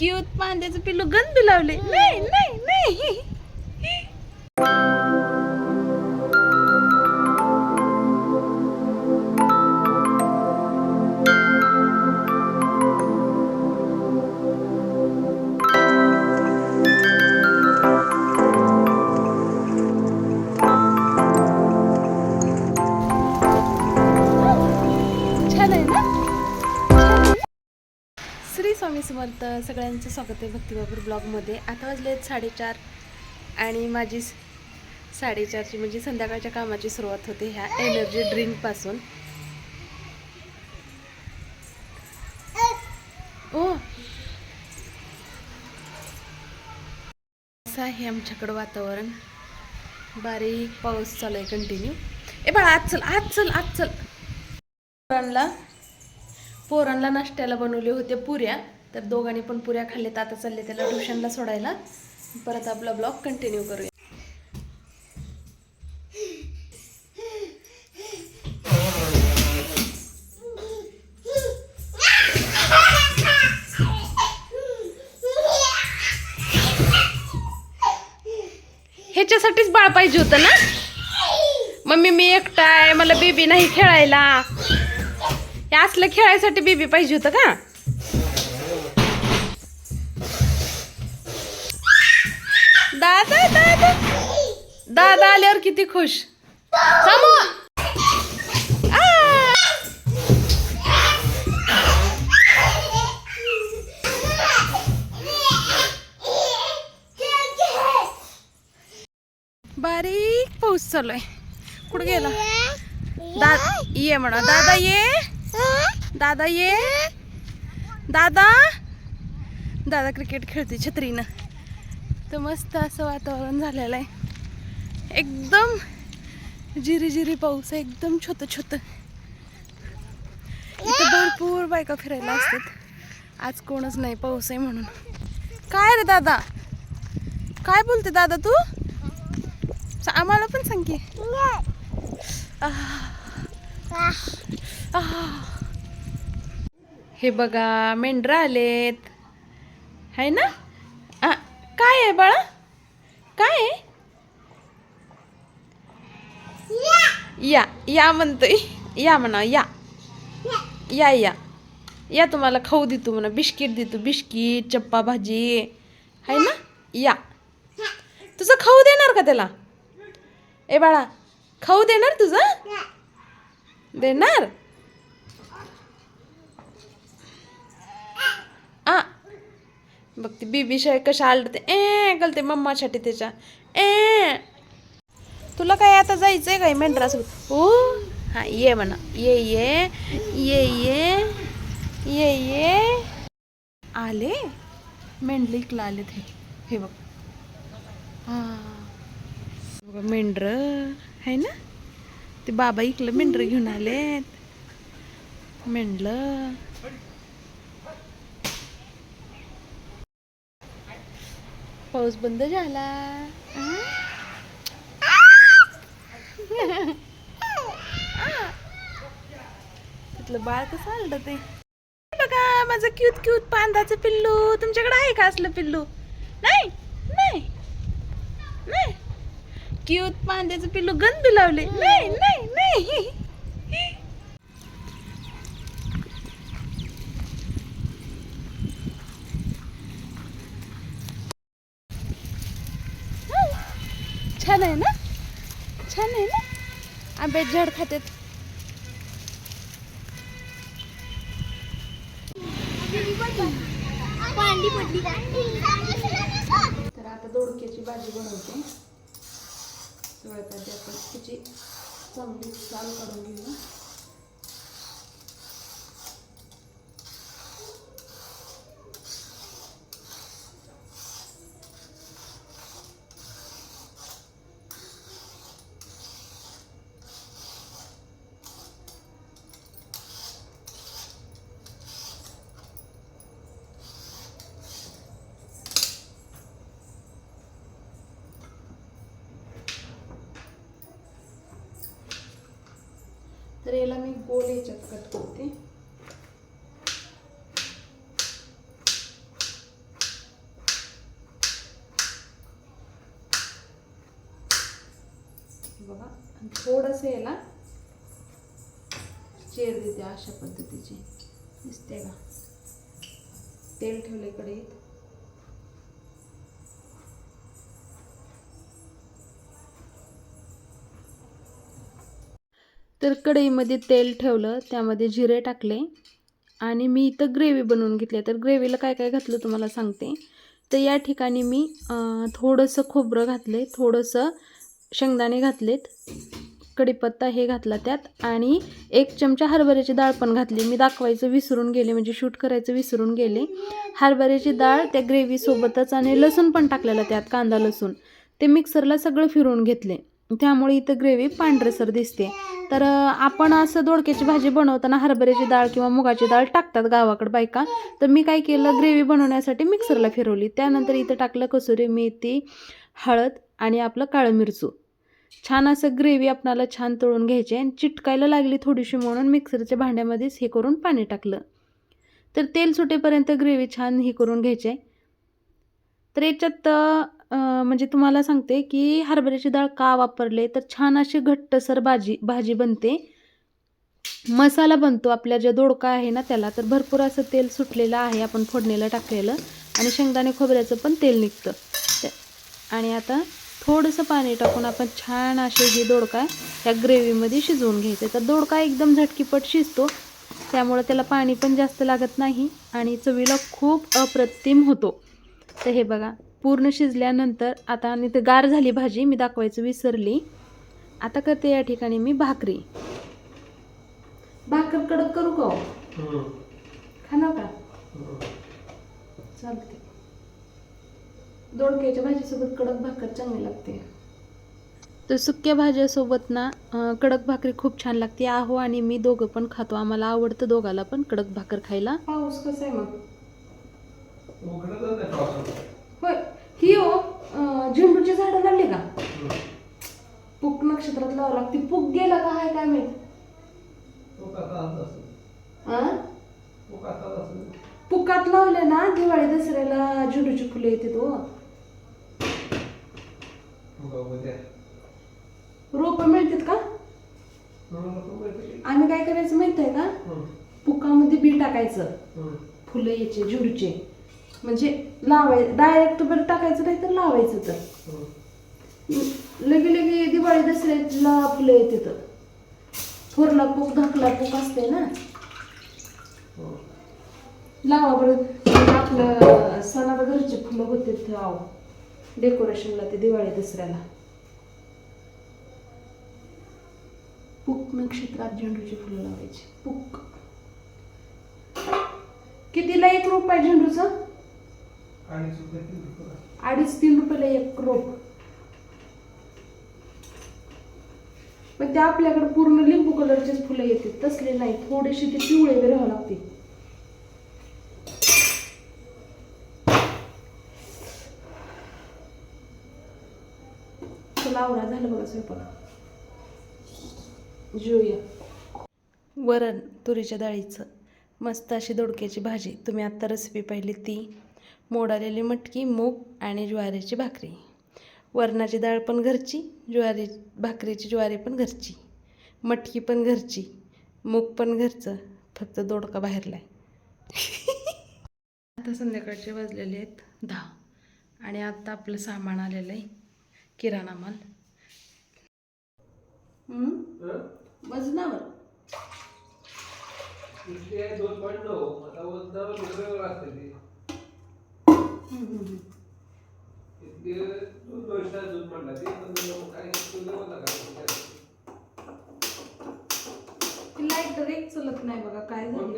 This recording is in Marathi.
क्यूत पांद्याचं पिल्लू गंद लावले नाही नाही नाही. समर्थ सगळ्यांचं स्वागत आहे भक्तीबापूर ब्लॉगमध्ये. आता वाजले आहेत साडेचार आणि माझी साडेचारची म्हणजे संध्याकाळच्या कामाची सुरुवात होते ह्या एनर्जी ड्रिंकपासून ओ! असं आहे आमच्याकडं वातावरण. बारीक पाऊस चालू आहे कंटिन्यू ए बाळा आज चल आज चल आज चल. पोरांना पोरांना नाश्त्याला बनवले होते पुऱ्या. तर दोघांनी पण पुऱ्या खाल्ल्यात. आता चालले त्याला ट्युशनला सोडायला. परत आपला ब्लॉग कंटिन्यू करूया. ह्याच्यासाठीच बाळ पाहिजे होतं ना? मम्मी मी एकटा आहे मला बेबी नाही खेळायला. हे असलं खेळायसाठी बेबी पाहिजे होतं का? दादा दादा. दादा आल्यावर किती खुश. समू बारीक पाऊस चालू आहे कुठं गेला? दा ये म्हणा. दादा ये. दादा ये. दादा. दादा क्रिकेट खेळते छत्रीनं. तर मस्त असं वातावरण झालेलं आहे. एकदम जिरी जिरी पाऊस आहे एकदम छोटं छोटं. इथं भरपूर बायका फिरायला असतात. आज कोणच नाही पाऊस आहे म्हणून. काय रे दादा? काय बोलते दादा तू? आम्हाला पण सांग की. हे बघा मेंढरा आलेत. आहे ना? काय आहे बाळा? काय आहे? या या म्हणतोय. या म्हणा या. या या. या तुम्हाला खाऊ देतो म्हणा बिस्किट देतो. बिस्किट चप्पा भाजी आहे ना? या. तुझं खाऊ देणार का त्याला? ए बाळा खाऊ देणार तुझं? देणार? आ बघ ती बीबी शाय कशा आलडते ए गलते मम्मासाठी त्याच्या. ए. तुला काय आता जायचंय काय मेंढरासोबत? ओ हा ये म्हणा. ये ये ये ये ये ये. आले? मेंढले आले ते हे. हे बघ. हा बघा मेंढर आहे ना? ते बाबा इकलं मेंढर घेऊन आलेत. मेंढलं. पाऊस बंद झाला. तिथलं बाळ कसं आलं ते? बघा माझं क्यूत क्यूत पांदाचं पिल्लू. तुमच्याकडे आहे का असलं पिल्लू? नाही नाही नाही. क्यूत पांद्याचं पिल्लू गंद लावले. नाही नाही नाही. छान आहे ना? छान आहे ना? आंब्यात झाड खात्यात. तर आता दोडक्याची भाजी बनवते. सगळ्यात आधी आपण त्याची चांगली चाल काढून घेऊ. तर याला मी गोल याच्यात कट करते. बघा थोडंसं याला चेर देते अशा पद्धतीचे. दिसते का? तेल ठेवले कडे तर कढईमध्ये तेल ठेवलं त्यामध्ये जिरे टाकले आणि मी इथं ग्रेव्ही बनवून घेतली तर ग्रेव्हीला काय काय घातलं तुम्हाला सांगते. तर या ठिकाणी मी थोडंसं खोबरं घातले थोडंसं शेंगदाणे घातलेत कढीपत्ता हे घातला त्यात आणि एक चमचा हरभऱ्याची डाळ पण घातली. मी दाखवायचं विसरून गेले म्हणजे शूट करायचं विसरून गेले. हरभऱ्याची डाळ त्या ग्रेव्हीसोबतच आणि लसूण पण टाकलेलं त्यात कांदा लसूण. ते मिक्सरला सगळं फिरवून घेतले. त्यामुळे इथं ग्रेव्ही पांढरेसर दिसते. तर आपण असं दोडक्याची भाजी बनवताना हरभऱ्याची डाळ किंवा मुगाची डाळ टाकतात गावाकडे बायका. तर मी काय केलं ग्रेव्ही बनवण्यासाठी मिक्सरला फिरवली. त्यानंतर इथं टाकलं कसुरी मेथी हळद आणि आपलं काळं मिरचू. छान असं ग्रेव्ही आपणाला छान तळून घ्यायची आणि चिटकायला लागली थोडीशी म्हणून मिक्सरच्या भांड्यामध्येच हे करून पाणी टाकलं. तर तेल सुटेपर्यंत ग्रेव्ही छान हे करून घ्यायचे. तर याच्यात म्हणजे तुम्हाला सांगते की हरभऱ्याची डाळ का वापरले तर छान अशी घट्टसर भाजी भाजी बनते. मसाला बनतो आपल्या ज्या दोडका आहे ना त्याला तर भरपूर असं तेल सुटलेलं आहे आपण फोडणीला टाकलेलं आणि शेंगदाणे खोबऱ्याचं पण तेल निघतं. आणि आता थोडंसं पाणी टाकून आपण छान असे जे दोडका या ग्रेव्हीमध्ये शिजवून घ्यायचे. तर दोडका एकदम झटकीपट शिजतो त्यामुळं त्याला पाणी पण जास्त लागत नाही आणि चवीला खूप अप्रतिम होतो. तर हे बघा पूर्ण शिजल्यानंतर आता आणि ते गार झाली भाजी मी दाखवायचं विसरली. आता करते या ठिकाणी मी भाकरी. भाकर कडक करू का हो? खाणार का? चालते दोडक्याच्या भाजीसोबत कडक भाकर चांगली लागते. तर सुक्या भाज्यासोबत ना कडक भाकरी खूप छान लागते. आहो आणि मी दोघं पण खातो. आम्हाला आवडतं दोघाला पण कडक भाकर खायला. पाऊस कसा आहे मग? होय. ही हो झेंडूची झाडं लागली का? पुक नक्षत्रात लावावं लागते. पुक गेला का हाय काय माहीत? हा पुकात लावले ना दिवाळी दसऱ्याला झेंडूची फुलं येते तो रोप मिळतात का? आम्ही काय करायचं माहीत आहे का? पुकामध्ये बी टाकायचं. फुलं यायचे झेंडूचे. म्हणजे लावाय डायरेक्ट बरं टाकायचं नाही तर लावायचं तर. लगे लगे दिवाळी दसऱ्याला फुलं येते तर. थोरला पूक धाकला पूक असते ना. लावा बरं. आपलं सणाला घरचे फुलं होते ते आव डेकोरेशनला ते दिवाळी दसऱ्याला. पुक नक्षत्रात झेंडूची फुलं लावायची. पुक. कितीला एक रोप आहे झेंडूचं? अडीच तीन रुपयाला एक रोप. पण ते आपल्याकडे पूर्ण लिंबू कलरचेच फुलं येते तसले नाही. थोडेसे ते पिवळे बी राहावं लागते. आवरा झालं बघा स्वयंपाक. जेऊया वरण तुरीच्या डाळीचं. मस्त अशी दोडक्याची भाजी. तुम्ही आत्ता रेसिपी पाहिली ती. मोड आलेली मटकी मूग आणि ज्वारीची भाकरी. वरणाची डाळ पण घरची ज्वारी भाकरीची ज्वारी पण घरची. मटकी पण घरची मूग पण घरचं फक्त दोडका बाहेरला आहे आता संध्याकाळचे वाजलेले आहेत दहा आणि आता आपलं सामान आलेलं आहे किराणा माल? वजनावर. हम्म, हम्म, हम्म. ती. लाइट एक चलत नाही बघा काय झालं?